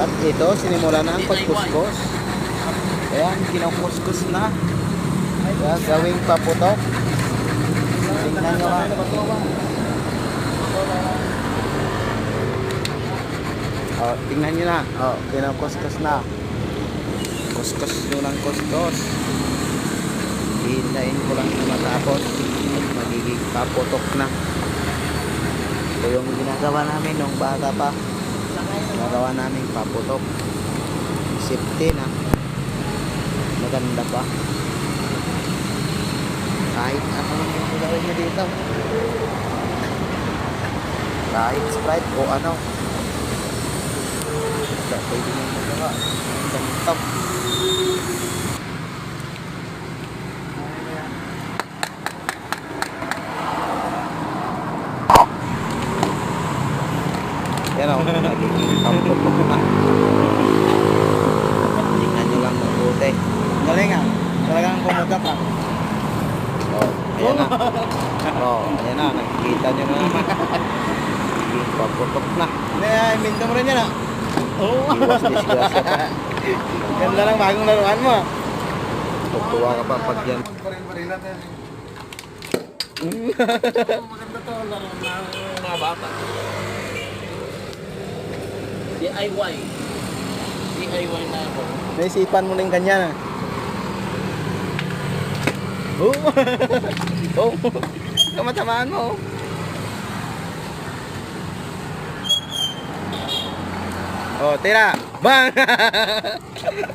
At ito, sinimula na ang pagkuskus. Ayan, kinukuskus na. Ayan, gawing paputok. Tingnan nyo nga. Oh, tingnan nyo na. Oh, kinukuskus na. Kuskus nyo ng kuskus. Hintayin ko lang na matapos. At magiging paputok na. Ito yung ginagawa namin nung bata pa. Ginagawa namin paputok. Safety na. Maganda pa. Kahit ano yung gawin nyo dito. Kahit Sprite o ano. Pwede nyo magawa. Ganito. Yan o, na. Tingnan nyo lang mabuti. Galing ah. Talagang kumudak ah. Oh, ayan na. Oh, ayan na. Nakikita nyo na naman. Paputok na. Eh, minto mo rin yan ah. Oo. Iwas disgrasya pa. Ganda lang bagong laruan mo ah. Tutuwa ka pa pag yan. Maganda to, laro ng mga bata. DIY. DIY na ako. Naisipan mo na yung kanya. Oo. Oo. Kamatamaan mo. oh. Oh, tira. Bang!